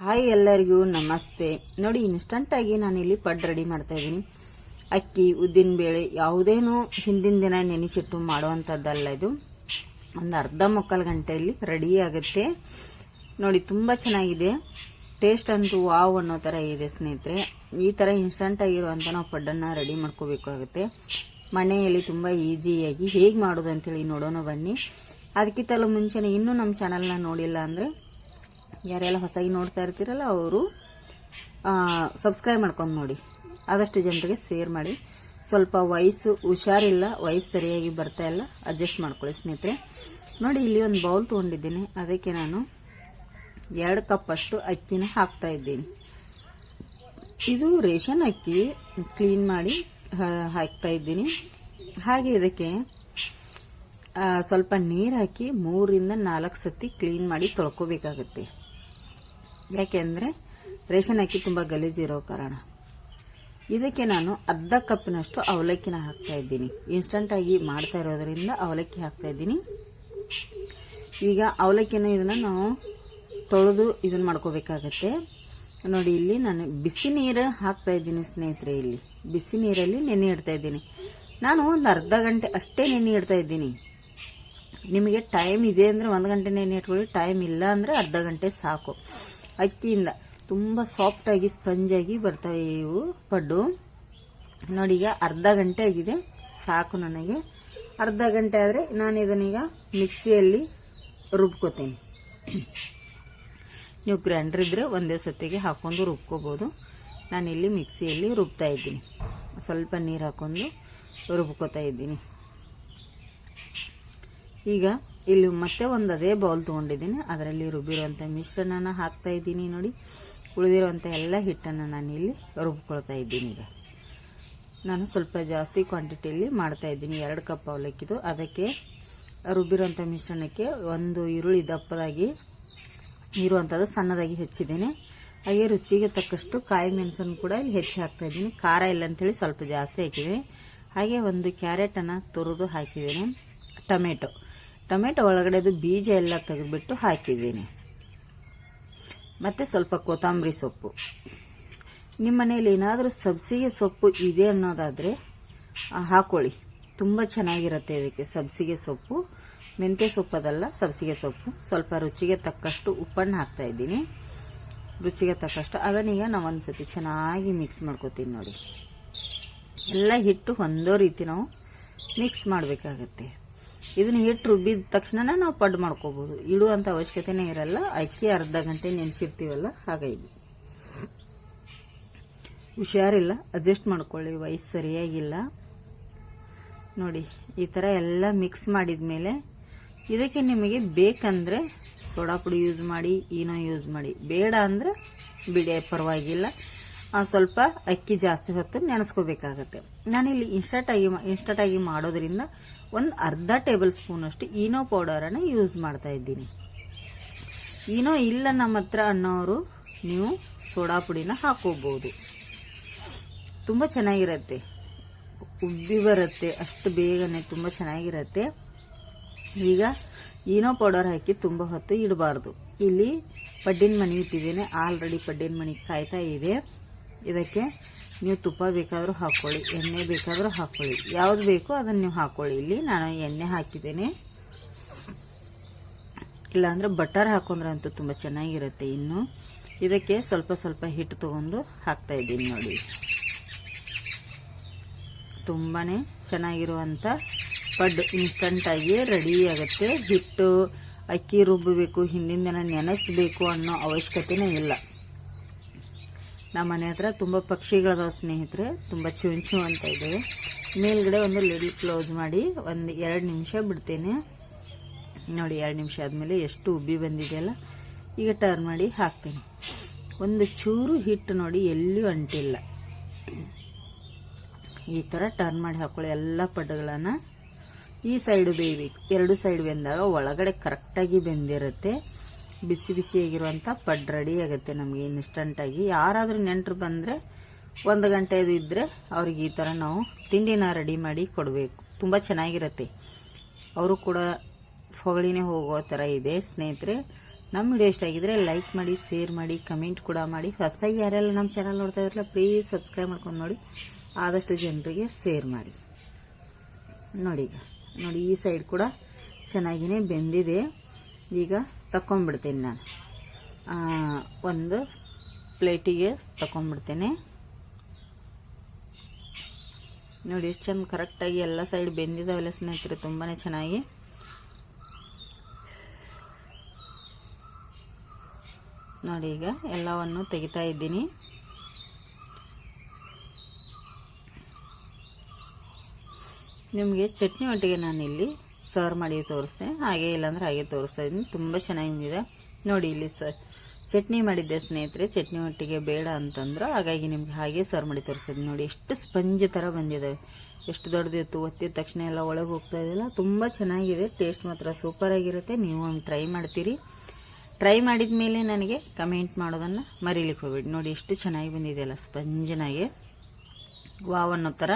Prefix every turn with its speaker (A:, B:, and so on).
A: Hi ಎಲ್ಲರಿಗೂ ನಮಸ್ತೆ. ನೋಡಿ ಇನ್ಸ್ಟಂಟಾಗಿ ನಾನಿಲ್ಲಿ ಪಡ್ ರೆಡಿ ಮಾಡ್ತಾ ಇದ್ದೀನಿ. ಅಕ್ಕಿ, ಉದ್ದಿನ ಬೇಳೆ ಯಾವುದೇನೂ ಹಿಂದಿನ ದಿನ ನೆನೆಸಿಟ್ಟು ಮಾಡುವಂಥದ್ದಲ್ಲ ಇದು. ಒಂದು ಅರ್ಧ ಮುಕ್ಕಾಲು ಗಂಟೆಯಲ್ಲಿ ರೆಡಿ ಆಗುತ್ತೆ. ನೋಡಿ, ತುಂಬ ಚೆನ್ನಾಗಿದೆ. ಟೇಸ್ಟ್ ಅಂತೂ ವಾವ್ ಅನ್ನೋ ಥರ ಇದೆ ಸ್ನೇಹಿತರೆ. ಈ ಥರ ಇನ್ಸ್ಟಂಟಾಗಿರುವಂಥ ನಾವು ಪಡ್ಡನ್ನು ರೆಡಿ ಮಾಡ್ಕೋಬೇಕಾಗುತ್ತೆ. ಮನೆಯಲ್ಲಿ ತುಂಬ ಈಸಿಯಾಗಿ ಹೇಗೆ ಮಾಡೋದು ಅಂತೇಳಿ ನೋಡೋಣ ಬನ್ನಿ. ಅದಕ್ಕಿಂತಲೂ ಮುಂಚೆನೇ ಇನ್ನೂ ನಮ್ಮ ಚಾನಲ್ನ ನೋಡಿಲ್ಲ ಅಂದರೆ ಯಾರೆಲ್ಲ ಹೊಸದಾಗಿ ನೋಡ್ತಾ ಇರ್ತೀರಲ್ಲ ಅವರು ಸಬ್ಸ್ಕ್ರೈಬ್ ಮಾಡ್ಕೊಂಡು ನೋಡಿ. ಆದಷ್ಟು ಜನರಿಗೆ ಶೇರ್ ಮಾಡಿ. ಸ್ವಲ್ಪ ವಯಸ್ಸು, ಹುಷಾರಿಲ್ಲ, ವಯಸ್ಸು ಸರಿಯಾಗಿ ಬರ್ತಾ ಇಲ್ಲ ಅಡ್ಜಸ್ಟ್ ಮಾಡ್ಕೊಳ್ಳಿ ಸ್ನೇಹಿತರೆ. ನೋಡಿ, ಇಲ್ಲಿ ಒಂದು ಬೌಲ್ ತೊಗೊಂಡಿದ್ದೀನಿ. ಅದಕ್ಕೆ ನಾನು ಎರಡು ಕಪ್ಪಷ್ಟು ಅಕ್ಕಿನ ಹಾಕ್ತಾ ಇದ್ದೀನಿ. ಇದು ರೇಷನ್ ಅಕ್ಕಿ ಕ್ಲೀನ್ ಮಾಡಿ ಹಾಕ್ತಾ ಇದ್ದೀನಿ. ಹಾಗೆ ಇದಕ್ಕೆ ಸ್ವಲ್ಪ ನೀರು ಹಾಕಿ ಮೂರಿಂದ ನಾಲ್ಕು ಸತಿ ಕ್ಲೀನ್ ಮಾಡಿ ತೊಳ್ಕೊಬೇಕಾಗತ್ತೆ. ಯಾಕೆಂದರೆ ರೇಷನ್ ಅಕ್ಕಿ ತುಂಬ ಗಲೀಜಿರೋ ಕಾರಣ. ಇದಕ್ಕೆ ನಾನು ಅರ್ಧ ಕಪ್ಪಿನಷ್ಟು ಅವಲಕ್ಕಿನ ಹಾಕ್ತಾ ಇದ್ದೀನಿ. ಇನ್ಸ್ಟಂಟಾಗಿ ಮಾಡ್ತಾ ಇರೋದ್ರಿಂದ ಅವಲಕ್ಕಿ ಹಾಕ್ತಾ ಇದ್ದೀನಿ. ಈಗ ಅವಲಕ್ಕಿನ ಇದನ್ನು ನಾವು ತೊಳೆದು ಇದನ್ನು ಮಾಡ್ಕೋಬೇಕಾಗತ್ತೆ. ನೋಡಿ, ಇಲ್ಲಿ ನಾನು ಬಿಸಿ ನೀರು ಹಾಕ್ತಾ ಇದ್ದೀನಿ ಸ್ನೇಹಿತರೆ ಇಲ್ಲಿ. ಬಿಸಿ ನೀರಲ್ಲಿ ನೆನೆ ಇಡ್ತಾ ಇದ್ದೀನಿ. ನಾನು ಒಂದು ಅರ್ಧ ಗಂಟೆ ಅಷ್ಟೇ ನೆನೆ ಇಡ್ತಾ ಇದ್ದೀನಿ. ನಿಮಗೆ ಟೈಮ್ ಇದೆ ಅಂದರೆ ಒಂದು ಗಂಟೆ ನೆನೆ ಇಟ್ಕೊಳ್ಳಿ. ಟೈಮ್ ಇಲ್ಲ ಅಂದರೆ ಅರ್ಧ ಗಂಟೆ ಸಾಕು. ಅಕ್ಕಿಯಿಂದ ತುಂಬ ಸಾಫ್ಟಾಗಿ ಸ್ಪಂಜಾಗಿ ಬರ್ತವೆ ಇವು ಪಡ್ಡು. ನೋಡಿ ಈಗ ಅರ್ಧ ಗಂಟೆ ಆಗಿದೆ. ಸಾಕು ನನಗೆ. ಅರ್ಧ ಗಂಟೆ ಆದರೆ ನಾನು ಇದನ್ನೀಗ ಮಿಕ್ಸಿಯಲ್ಲಿ ರುಬ್ಕೋತೀನಿ. ನೀವು ಗ್ರೈಂಡರ್ ಇದ್ದರೆ ಒಂದೇ ಸತಿಗೆ ಹಾಕ್ಕೊಂಡು ರುಬ್ಕೋಬೋದು. ನಾನಿಲ್ಲಿ ಮಿಕ್ಸಿಯಲ್ಲಿ ರುಬ್ತಾ ಇದ್ದೀನಿ. ಸ್ವಲ್ಪ ನೀರು ಹಾಕ್ಕೊಂಡು ರುಬ್ಕೋತಾ ಇದ್ದೀನಿ. ಈಗ ಇಲ್ಲಿ ಮತ್ತೆ ಒಂದು ಅದೇ ಬೌಲ್ ತೊಗೊಂಡಿದ್ದೀನಿ. ಅದರಲ್ಲಿ ರುಬ್ಬಿರುವಂಥ ಮಿಶ್ರಣನ ಹಾಕ್ತಾ ಇದ್ದೀನಿ ನೋಡಿ. ಉಳಿದಿರುವಂಥ ಎಲ್ಲ ಹಿಟ್ಟನ್ನು ನಾನು ಇಲ್ಲಿ ರುಬ್ಕೊಳ್ತಾ ಇದ್ದೀನಿ ಈಗ. ನಾನು ಸ್ವಲ್ಪ ಜಾಸ್ತಿ ಕ್ವಾಂಟಿಟಿಯಲ್ಲಿ ಮಾಡ್ತಾ ಇದ್ದೀನಿ. ಎರಡು ಕಪ್ ಅವಲಕ್ಕಿದು. ಅದಕ್ಕೆ ರುಬ್ಬಿರುವಂಥ ಮಿಶ್ರಣಕ್ಕೆ ಒಂದು ಈರುಳ್ಳಿ ದಪ್ಪದಾಗಿ ಇರುವಂಥದ್ದು ಸಣ್ಣದಾಗಿ ಹೆಚ್ಚಿದ್ದೇನೆ. ಹಾಗೆ ರುಚಿಗೆ ತಕ್ಕಷ್ಟು ಕಾಯಿ ಮೆಣಸನ್ನು ಕೂಡ ಇಲ್ಲಿ ಹೆಚ್ಚಿ ಹಾಕ್ತಾ ಇದ್ದೀನಿ. ಖಾರ ಇಲ್ಲ ಅಂತೇಳಿ ಸ್ವಲ್ಪ ಜಾಸ್ತಿ ಹಾಕಿದ್ದೀನಿ. ಹಾಗೆ ಒಂದು ಕ್ಯಾರೆಟನ್ನು ತುರಿದು ಹಾಕಿದ್ದೀನಿ. ಟೊಮೆಟೊ. ಟೊಮೆಟೊ ಒಳಗಡೆದು ಬೀಜ ಎಲ್ಲ ತೆಗೆದುಬಿಟ್ಟು ಹಾಕಿದ್ದೀನಿ. ಮತ್ತು ಸ್ವಲ್ಪ ಕೊತ್ತಂಬರಿ ಸೊಪ್ಪು. ನಿಮ್ಮ ಮನೆಯಲ್ಲಿ ಏನಾದರೂ ಸಬ್ಸಿಗೆ ಸೊಪ್ಪು ಇದೆ ಅನ್ನೋದಾದರೆ ಹಾಕೊಳ್ಳಿ. ತುಂಬ ಚೆನ್ನಾಗಿರುತ್ತೆ ಇದಕ್ಕೆ ಸಬ್ಸಿಗೆ ಸೊಪ್ಪು. ಮೆಂತ್ಯ ಸೊಪ್ಪದಲ್ಲ ಸಬ್ಸಿಗೆ ಸೊಪ್ಪು. ಸ್ವಲ್ಪ ರುಚಿಗೆ ತಕ್ಕಷ್ಟು ಉಪ್ಪನ್ನು ಹಾಕ್ತಾ ಇದ್ದೀನಿ. ರುಚಿಗೆ ತಕ್ಕಷ್ಟು ಅದನ್ನೀಗ ನಾವು ಒಂದು ಸತಿ ಚೆನ್ನಾಗಿ ಮಿಕ್ಸ್ ಮಾಡ್ಕೋತೀನಿ ನೋಡಿ. ಎಲ್ಲ ಹಿಟ್ಟು ಹೊಂದೋ ರೀತಿ ನಾವು ಮಿಕ್ಸ್ ಮಾಡಬೇಕಾಗತ್ತೆ. ಇದನ್ನ ಹಿಟ್ಟು ರುಬ್ಬಿದ ತಕ್ಷಣ ನಾವು ಪಡ್ಡು ಮಾಡ್ಕೋಬೋದು. ಇಡುವಂಥ ಅವಶ್ಯಕತೆನೇ ಇರಲ್ಲ. ಅಕ್ಕಿ ಅರ್ಧ ಗಂಟೆ ನೆನೆಸಿರ್ತೀವಲ್ಲ ಹಾಗಾಗಿ ಹುಷಾರಿಲ್ಲ ಅಡ್ಜಸ್ಟ್ ಮಾಡ್ಕೊಳ್ಳಿ. ವಯಸ್ಸು ಸರಿಯಾಗಿಲ್ಲ. ನೋಡಿ, ಈ ಥರ ಎಲ್ಲ ಮಿಕ್ಸ್ ಮಾಡಿದ ಮೇಲೆ ಇದಕ್ಕೆ ನಿಮಗೆ ಬೇಕಂದರೆ ಸೋಡಾ ಪುಡಿ ಯೂಸ್ ಮಾಡಿ ಏನೋ ಯೂಸ್ ಮಾಡಿ. ಬೇಡ ಅಂದರೆ ಬಿಡಿ, ಪರವಾಗಿಲ್ಲ. ಸ್ವಲ್ಪ ಅಕ್ಕಿ ಜಾಸ್ತಿ ಹೊತ್ತು ನೆನೆಸ್ಕೋಬೇಕಾಗತ್ತೆ. ನಾನಿಲ್ಲಿ ಇನ್ಸ್ಟಂಟಾಗಿ ಇನ್ಸ್ಟಂಟಾಗಿ ಮಾಡೋದ್ರಿಂದ ಒಂದು ಅರ್ಧ ಟೇಬಲ್ ಸ್ಪೂನಷ್ಟು ಈನೋ ಪೌಡರನ್ನು ಯೂಸ್ ಮಾಡ್ತಾ ಇದ್ದೀನಿ. ಈನೋ ಇಲ್ಲ ನಮ್ಮ ಹತ್ರ ಅನ್ನೋರು ನೀವು ಸೋಡಾ ಪುಡಿನ ಹಾಕೋಬೋದು. ತುಂಬ ಚೆನ್ನಾಗಿರುತ್ತೆ. ಉಬ್ಬಿ ಬರುತ್ತೆ, ಅಷ್ಟು ಬೇಗನೆ ತುಂಬ ಚೆನ್ನಾಗಿರುತ್ತೆ. ಈಗ ಈನೋ ಪೌಡರ್ ಹಾಕಿ ತುಂಬ ಹೊತ್ತು ಇಡಬಾರ್ದು. ಇಲ್ಲಿ ಪಡ್ಡಿನ ಮಣಿ ಇಟ್ಟಿದ್ದೇನೆ. ಆಲ್ರೆಡಿ ಪಡ್ಡಿನ ಮಣಿ ಕಾಯ್ತಾ ಇದೆ. ಇದಕ್ಕೆ ನೀವು ತುಪ್ಪ ಬೇಕಾದರೂ ಹಾಕ್ಕೊಳ್ಳಿ ಎಣ್ಣೆ ಬೇಕಾದರೂ ಹಾಕ್ಕೊಳ್ಳಿ ಯಾವ್ದು ಬೇಕೋ ಅದನ್ನು ನೀವು ಹಾಕ್ಕೊಳ್ಳಿ ಇಲ್ಲಿ ನಾನು ಎಣ್ಣೆ ಹಾಕಿದ್ದೇನೆ. ಇಲ್ಲಾಂದರೆ ಬಟರ್ ಹಾಕೊಂಡ್ರೆ ಅಂತೂ ತುಂಬ ಚೆನ್ನಾಗಿರುತ್ತೆ ಇನ್ನು. ಇದಕ್ಕೆ ಸ್ವಲ್ಪ ಸ್ವಲ್ಪ ಹಿಟ್ಟು ತಗೊಂಡು ಹಾಕ್ತಾ ಇದ್ದೀನಿ ನೋಡಿ. ತುಂಬಾ ಚೆನ್ನಾಗಿರುವಂಥ ಪಡ್ ಇನ್ಸ್ಟಂಟಾಗಿ ರೆಡಿ ಆಗುತ್ತೆ. ಹಿಟ್ಟು ಅಕ್ಕಿ ರುಬ್ಬಬೇಕು, ಹಿಂದಿನ ದಿನ ನೆನೆಸಬೇಕು ಅನ್ನೋ ಅವಶ್ಯಕತೆನೇ ಇಲ್ಲ. ನಮ್ಮ ಮನೆ ಹತ್ರ ತುಂಬ ಪಕ್ಷಿಗಳದಾವ ಸ್ನೇಹಿತರೆ. ತುಂಬ ಚುಂಚು ಅಂತ ಇದ್ದಾವೆ ಮೇಲ್ಗಡೆ ಒಂದು ಲಿಡ್ಲ್ ಕ್ಲೋಸ್ ಮಾಡಿ ಒಂದು ಎರಡು ನಿಮಿಷ ಬಿಡ್ತೇನೆ. ನೋಡಿ, ಎರಡು ನಿಮಿಷ ಆದಮೇಲೆ ಎಷ್ಟು ಉಬ್ಬಿ ಬಂದಿದೆಯಲ್ಲ? ಈಗ ಟರ್ನ್ ಮಾಡಿ ಹಾಕ್ತೇನೆ. ಒಂದು ಚೂರು ಹಿಟ್ಟು ನೋಡಿ ಎಲ್ಲಿಯೂ ಅಂಟಿಲ್ಲ. ಈ ಥರ ಟರ್ನ್ ಮಾಡಿ ಹಾಕೊಳ್ಳಿ ಎಲ್ಲ ಪಡ್ಡುಗಳನ್ನು ಈ ಸೈಡು ಬೇಯಬೇಕು. ಎರಡು ಸೈಡ್ ಬೆಂದಾಗ ಒಳಗಡೆ ಕರೆಕ್ಟಾಗಿ ಬೆಂದಿರುತ್ತೆ. ಬಿಸಿ ಬಿಸಿಯಾಗಿರುವಂಥ ಪಡ್ ರೆಡಿ ಆಗುತ್ತೆ ನಮಗೆ ಇನ್ಸ್ಟಂಟಾಗಿ ಯಾರಾದರೂ ನೆಂಟರು ಬಂದರೆ ಒಂದು ಗಂಟೆ ಇದು ಇದ್ದರೆ ಅವ್ರಿಗೆ ಈ ಥರ ನಾವು ತಿಂಡಿನ ರೆಡಿ ಮಾಡಿ ಕೊಡಬೇಕು. ತುಂಬ ಚೆನ್ನಾಗಿರುತ್ತೆ. ಅವರು ಕೂಡ ಹೊಗಳಿನೇ ಹೋಗೋ ಥರ ಇದೆ. ಸ್ನೇಹಿತರೆ, ನಮ್ಮ ವಿಡಿಯೋ ಇಷ್ಟ ಆಗಿದ್ರೆ ಲೈಕ್ ಮಾಡಿ ಶೇರ್ ಮಾಡಿ ಕಮೆಂಟ್ ಕೂಡ ಮಾಡಿ. ಹೊಸದಾಗಿ ಯಾರೆಲ್ಲ ನಮ್ಮ ಚಾನಲ್ ನೋಡ್ತಾ ಇದ್ರಲ್ಲ ಪ್ಲೀಸ್ ಸಬ್ಸ್ಕ್ರೈಬ್ ಮಾಡ್ಕೊಂಡು ನೋಡಿ. ಆದಷ್ಟು ಜನರಿಗೆ ಶೇರ್ ಮಾಡಿ. ನೋಡಿ ನೋಡಿ ಈ ಸೈಡ್ ಕೂಡ ಚೆನ್ನಾಗಿಯೇ ಬೆಂದಿದೆ. ಈಗ ತಗೊಂಡ್ಬಿಡ್ತೀನಿ ನಾನು. ಒಂದು ಪ್ಲೇಟಿಗೆ ತಗೊಂಬಿಡ್ತೀನಿ ನೋಡಿ, ಎಷ್ಟು ಚೆಂದ ಕರೆಕ್ಟಾಗಿ ಎಲ್ಲ ಸೈಡ್ ಬೆಂದಿದ್ದಾವೆಲ್ಲ ಸ್ನೇಹಿತರೆ ತುಂಬಾ ಚೆನ್ನಾಗಿ. ನೋಡಿ, ಈಗ ಎಲ್ಲವನ್ನು ತೆಗಿತಾ ಇದ್ದೀನಿ. ನಿಮಗೆ ಚಟ್ನಿ ಒಟ್ಟಿಗೆ ನಾನು ಇಲ್ಲಿ ಸರ್ವ್ ಮಾಡಿ ತೋರಿಸ್ತೀನಿ ಹಾಗೆ ಇಲ್ಲಾಂದ್ರೆ ಹಾಗೆ ತೋರಿಸ್ತಾ ಇದ್ದೀನಿ. ತುಂಬ ಚೆನ್ನಾಗಿದೆ. ನೋಡಿ ಇಲ್ಲಿ ಸರ್, ಚಟ್ನಿ ಮಾಡಿದ್ದೆ ಸ್ನೇಹಿತರೆ, ಚಟ್ನಿ ಒಟ್ಟಿಗೆ ಬೇಡ ಅಂತಂದ್ರೆ. ಹಾಗಾಗಿ ನಿಮ್ಗೆ ಹಾಗೆ ಸರ್ವ್ ಮಾಡಿ ತೋರಿಸ್ತೀನಿ ನೋಡಿ ಎಷ್ಟು ಸ್ಪಂಜ್ ಥರ ಬಂದಿದ್ದಾವೆ ಎಷ್ಟು ದೊಡ್ಡದಿತ್ತು ಒತ್ತಿದ ತಕ್ಷಣ ಎಲ್ಲ ಒಳಗೆ ಹೋಗ್ತಾ ಇದೆಯಲ್ಲ ತುಂಬ ಚೆನ್ನಾಗಿದೆ. ಟೇಸ್ಟ್ ಮಾತ್ರ ಸೂಪರ್ ಆಗಿರುತ್ತೆ. ನೀವು ಒಂದು ಟ್ರೈ ಮಾಡ್ತೀರಿ. ಟ್ರೈ ಮಾಡಿದ ಮೇಲೆ ನನಗೆ ಕಮೆಂಟ್ ಮಾಡೋದನ್ನು ಮರೀಲಿಕ್ಕೆ ಹೋಗ್ಬೇಡಿ. ನೋಡಿ ಎಷ್ಟು ಚೆನ್ನಾಗಿ ಬಂದಿದೆಯಲ್ಲ ಸ್ಪಂಜನಾಗೆ. ವಾವ್ ಅನ್ನೋ ಥರ.